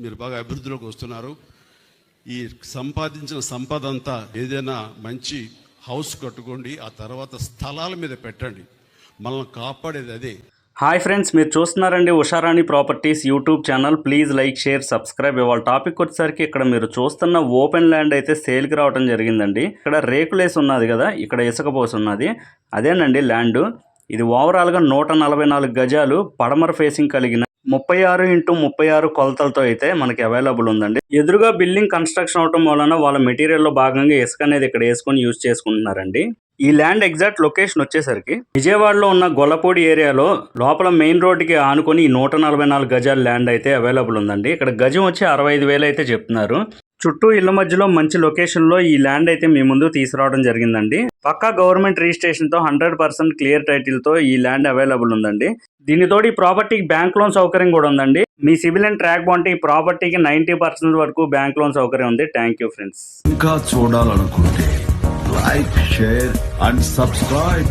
మీరు బాగా అభివృద్ధిలోకి వస్తున్నారు. ఈ సంపాదించిన సంపద అంతా ఏదైనా మంచి హౌస్ కట్టుకోండి ఆ తర్వాత స్థలాల మీద పెట్టండి. మనల్ని కాపాడేది అదే. హాయ్ ఫ్రెండ్స్ మీరు చూస్తున్నారండి Usharani properties YouTube channel. Please like share subscribe. ఇవాళ టాపిక్ వచ్చేసరికి ఇక్కడ మీరు చూస్తున్న ఓపెన్ ల్యాండ్ అయితే సేల్కి రావడం జరిగిందండి. ఇక్కడ రేకులేసి ఉన్నది కదా ఇక్కడ ఇసుకపోసి ఉన్నది. అదేనండి ల్యాండ్. ఇది ఓవరాల్గా నూట నలభై నాలుగు గజాలు పడమర ఫేసింగ్ కలిగిన ముప్పై ఆరు ఇంటూ ముప్పై ఆరు కొలతలతో అయితే మనకి అవైలబుల్ ఉందండి. ఎదురుగా బిల్డింగ్ కన్స్ట్రక్షన్ అవటం వలన వాళ్ళ మెటీరియల్లో భాగంగా ఇసుక అనేది ఇక్కడ వేసుకొని యూజ్ చేసుకుంటున్నారండి. ఈ ల్యాండ్ ఎగ్జాక్ట్ లొకేషన్ వచ్చేసరికి విజయవాడలో ఉన్న గొల్లపూడి ఏరియాలో లోపల మెయిన్ రోడ్డుకి ఆనుకొని నూట నలభై నాలుగు గజాల ల్యాండ్ అయితే అవైలబుల్ ఉందండి. ఇక్కడ గజం వచ్చి అరవై ఐదు వేలు అయితే చెప్తున్నారు. చుట్టూ ఇళ్ళ మధ్యలో మంచి లొకేషన్లో ఈ ల్యాండ్ అయితే మీ ముందు తీసుకురావడం జరిగిందండి. పక్కా గవర్నమెంట్ రిజిస్ట్రేషన్తో హండ్రెడ్ పర్సెంట్ క్లియర్ టైటిల్తో ఈ ల్యాండ్ అవైలబుల్ ఉందండి. దీనితోటి ఈ ప్రాపర్టీకి బ్యాంక్ లోన్ సౌకర్యం కూడా ఉందండి. మీ సిబిల్ అండ్ ట్రాక్ బాగుంటే ఈ ప్రాపర్టీకి నైంటీ పర్సెంట్ వరకు బ్యాంక్ లోన్ సౌకర్యం ఉంది. Thank you friends. ఇంకా చూడాలనుకుంటే లైక్ షేర్ అండ్ సబ్స్క్రైబ్